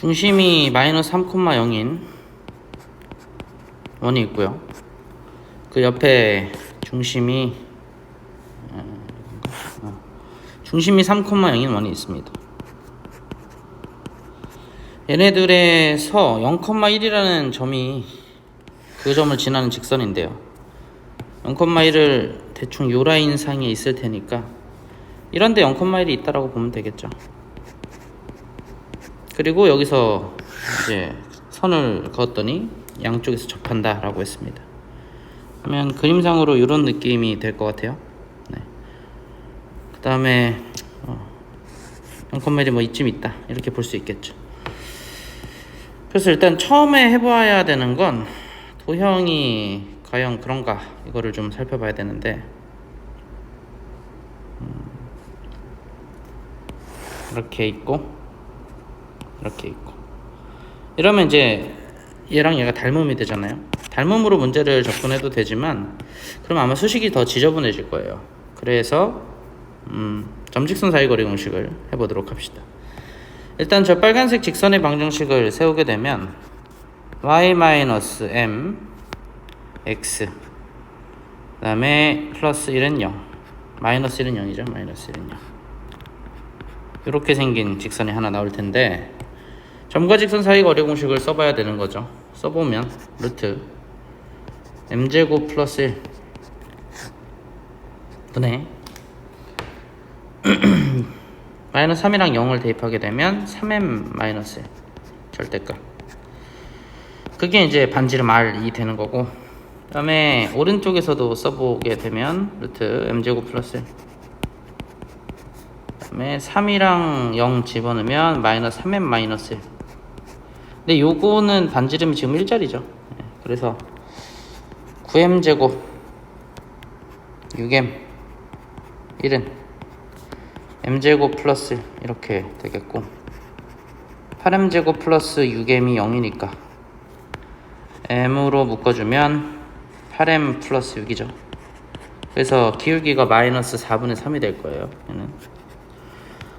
중심이 마이너스 3,0인 원이 있고요. 그 옆에 중심이 어, 어, 중심이 3,0인 원이 있습니다. 얘네들에서 0,1이라는 점이 그 점을 지나는 직선인데요. 0,1을 대충 요 라인 상에 있을 테니까 이런데 0,1이 있다라고 보면 되겠죠. 그리고 여기서 이제 선을 그었더니 양쪽에서 접한다 라고 했습니다. 그러면 그림상으로 이런 느낌이 될 것 같아요. 네. 그 다음에 어, 0,1이 뭐 이쯤 있다 이렇게 볼 수 있겠죠. 그래서 일단 처음에 해봐야 되는 건 도형이 과연 그런가 이거를 좀 살펴봐야 되는데 음, 이렇게 있고 이렇게 있고. 이러면 이제 얘랑 얘가 닮음이 되잖아요. 닮음으로 문제를 접근해도 되지만 그럼 아마 수식이 더 지저분해질 거예요. 그래서 음, 점직선 사이 거리 공식을 해보도록 합시다. 일단 저 빨간색 직선의 방정식을 세우게 되면 y-m x 그 다음에 플러스 1은 0 마이너스 1은 0이죠. 마이너스 1은 0 이렇게 생긴 직선이 하나 나올 텐데 점과 직선 사이 거리 공식을 써봐야 되는 거죠. 써보면 루트 m제곱 플러스 1 분의 마이너스 3이랑 0을 대입하게 되면 3m 마이너스 1 절대값. 그게 이제 반지름 r이 되는 거고 그 다음에 오른쪽에서도 써보게 되면 루트 m제곱 플러스 1 그 다음에 3이랑 0 집어넣으면 마이너스 3m 마이너스 1 근데 요거는 반지름이 지금 1짜리죠. 그래서 9m 제곱 6m 1은 m제곱 플러스 1 이렇게 되겠고 8m 제곱 플러스 6m이 0이니까 m으로 묶어주면 8m 플러스 6이죠. 그래서 기울기가 마이너스 4분의 3이 될 거예요 얘는.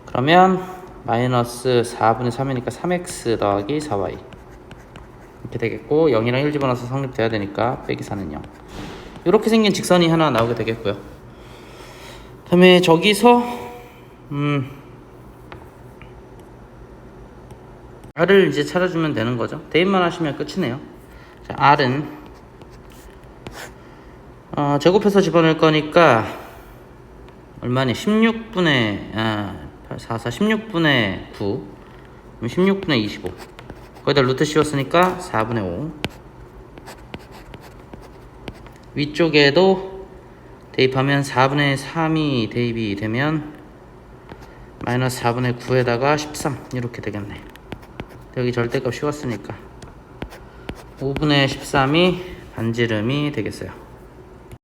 그러면 마이너스 4분의 3이니까 3x 더하기 4y 이렇게 되겠고 0이랑 1 집어넣어서 성립돼야 되니까 빼기 4는 0 이렇게 생긴 직선이 하나 나오게 되겠고요. 다음에 저기서 음 r을 이제 찾아주면 되는 거죠. 대입만 하시면 끝이네요. 자, r은 어, 제곱해서 집어넣을 거니까 얼마니? 16분의 아, 4, 4, 16분의 9 16분의 25 거기다 루트 씌웠으니까 4분의 5 위쪽에도 대입하면 4분의 3이 대입이 되면 마이너스 4분의 9에다가 13 이렇게 되겠네. 여기 절대값 씌웠으니까 5분의 13이 반지름이 되겠어요